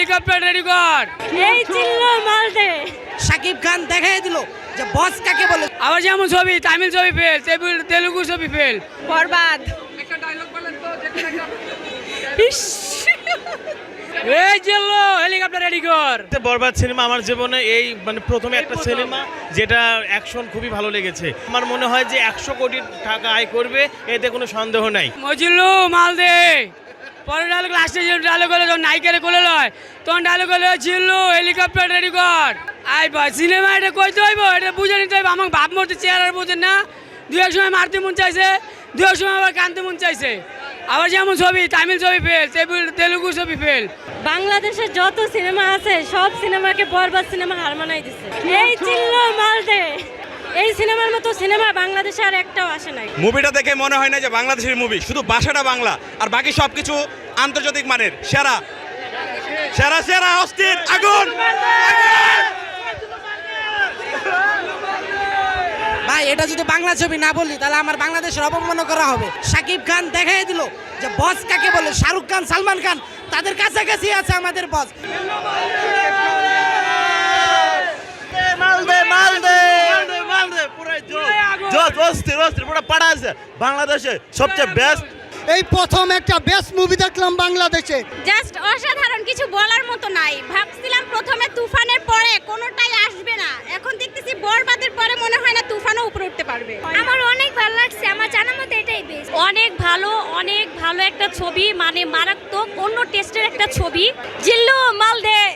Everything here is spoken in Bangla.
হেলিকপ্টার রেডি কর। এই চিল্লো মাল দে সাকিব খান দেখাই দিল যে বস কাকে বলে। আবার যেমন ছবি তামিল ছবি ফেল তেলুগু ছবি ফেল বরবাদ। এই চলো হেলিকপ্টার রেডি কর। বরবাদ সিনেমা আমার জীবনে এই মানে প্রথমে একটা সিনেমা যেটা অ্যাকশন খুবই ভালো লেগেছে। আমার মনে হয় যে একশো কোটি টাকা আয় করবে এতে কোনো সন্দেহ নাই। মজিল্লু মাল দে পরে ডায়লগ লাস্টে যে ডায়লগ হলো, যখন নাইকের কোলে লয়, তখন ডায়লগ হলো চিল্লু হেলিকপ্টার রেডি কর। আই ভাই সিনেমা এটা কইতে হইব, এটা বুঝে নিতে হইব। আমার ভাব মরতে চেয়ার বুঝেন না। দু এক সময় মারতে মন চাইছে দু এক সময় আবার কানতে মন চাইছে। আবার যেমন ছবি, তামিল ছবি ফেল তেলুগু ছবি ফেল বাংলাদেশের যত সিনেমা আছে, সব সিনেমাকে বরবাদ সিনেমা হার মানাই দিছে। এই চিল্লো মাল এই সিনেমার মতো সিনেমা বাংলাদেশে আর একটাও আসে নাই। মুভিটা দেখে মনে হয় না যে বাংলাদেশের মুভি শুধু ভাষাটা বাংলা আর বাকি সব কিছু আন্তর্জাতিক মানের। সেরা। সেরা সেরা অস্থির আগুন! ভাই এটা যদি বাংলা ছবি না বলি তাহলে আমার বাংলাদেশের অপমান করা হবে। সাকিব খান দেখাই দিল যে বস কাকে বলে? শাহরুখ খান সালমান খান তাদের কাছাকাছি আছে আমাদের বস মালদে মালদে মালদে পুরো জোস অস্থির অস্থির পুরো পাড়া আছে। বাংলাদেশে সবচেয়ে বেস্ট এই প্রথম একটা বেস্ট মুভি দেখলাম বাংলাদেশে। জাস্ট অসাধারণ কিছু বলার মতো নাই। ভাবছিলাম প্রথমে তুফানের পরে কোনোটাই আসবে না। এখন দেখতেছি বরবাদের পরে মনে হয় না তুফানও উপরে উঠতে পারবে। আমার অনেক ভালো লাগছে আমার জানার মতো এটাই বেস্ট অনেক ভালো অনেক ভালো একটা ছবি মানে মারাত্মক অন্য টেস্টের একটা ছবি। জিল্লু মাল দে